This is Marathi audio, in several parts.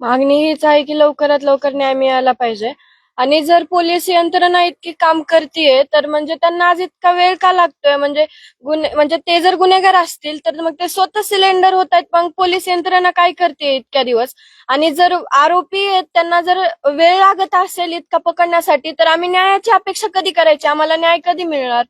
मागणी हीच आहे की लवकरात लवकर न्याय मिळायला पाहिजे. आणि जर पोलीस यंत्रणा इतकी काम करतीये तर म्हणजे त्यांना आज इतका वेळ का लागतोय? म्हणजे गुन्हे म्हणजे ते जर गुन्हेगार असतील तर मग ते स्वतः सिलेंडर होत आहेत मग पोलीस यंत्रणा काय करते इतक्या दिवस? आणि जर आरोपी आहेत त्यांना जर वेळ लागत असेल इतका पकडण्यासाठी तर आम्ही न्यायाची अपेक्षा कधी करायची? आम्हाला न्याय कधी मिळणार?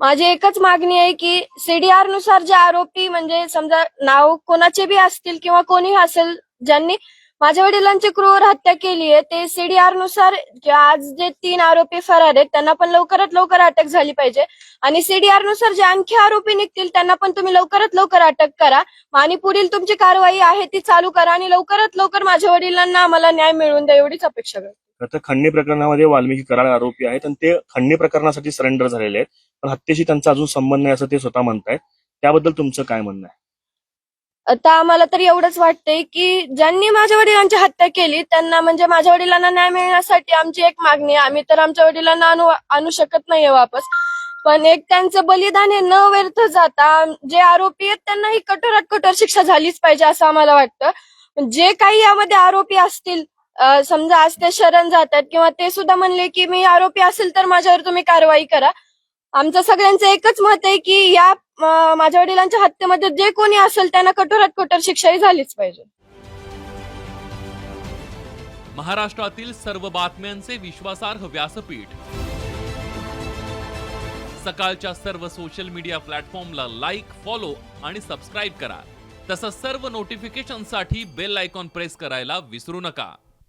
माझी एकच मागणी आहे की सीडीआरनुसार जे आरोपी म्हणजे समजा नाव कोणाचे बी असतील किंवा कोणी असेल ज्यांनी माझ्या वडिलांची क्रूर हत्या केली आहे ते सीडीआरनुसार जे आज जे तीन आरोपी फरार आहेत त्यांना पण लवकरात लवकर अटक झाली पाहिजे. आणि सीडीआरनुसार जे आणखी आरोपी निघतील त्यांना पण तुम्ही लवकरात लवकर अटक करा. आणि पुढील तुमची कारवाई आहे ती चालू करा आणि लवकरात लवकर माझ्या वडिलांना आम्हाला न्याय मिळवून द्या एवढीच अपेक्षा करतो. तर खंडणी प्रकरणामध्ये वाल्मिकी कराड आरोपी आहेत आणि ते खंडणी प्रकरणासाठी सरेंडर झालेले आहेत. पण हत्येशी त्यांचा अजून संबंध नाही असं ते स्वतः म्हणतायत. त्याबद्दल तुमचं काय म्हणणं आहे? आता आम्हाला तर एवढंच वाटतंय की ज्यांनी माझ्या वडिलांची हत्या केली त्यांना म्हणजे माझ्या वडिलांना न्याय मिळण्यासाठी आमची एक मागणी आहे. आम्ही तर आमच्या वडिलांना आणू आणू शकत नाहीये वापस. पण एक त्यांचं बलिदान हे न व्यर्थ जाता जे आरोपी आहेत त्यांना ही कठोरात कठोर शिक्षा झालीच पाहिजे असं आम्हाला वाटतं. जे काही यामध्ये आरोपी असतील समजा आज ते शरण जातात किंवा ते सुद्धा म्हणले की मी आरोपी असेल तर माझ्यावर तुम्ही कारवाई करा. आमचं सगळ्यांचं एकच मत आहे की या माझ्या वडिलांच्या हत्येमध्ये जे कोणी असेल त्यांना कठोरात कठोर शिक्षाही झालीच पाहिजे. महाराष्ट्रातील सर्व बातम्यांचे विश्वासार्ह व्यासपीठ. सकाळच्या सर्व सोशल मीडिया प्लॅटफॉर्मला लाईक फॉलो आणि सबस्क्राईब करा. तसंच सर्व नोटिफिकेशनसाठी बेल आयकॉन प्रेस करायला विसरू नका.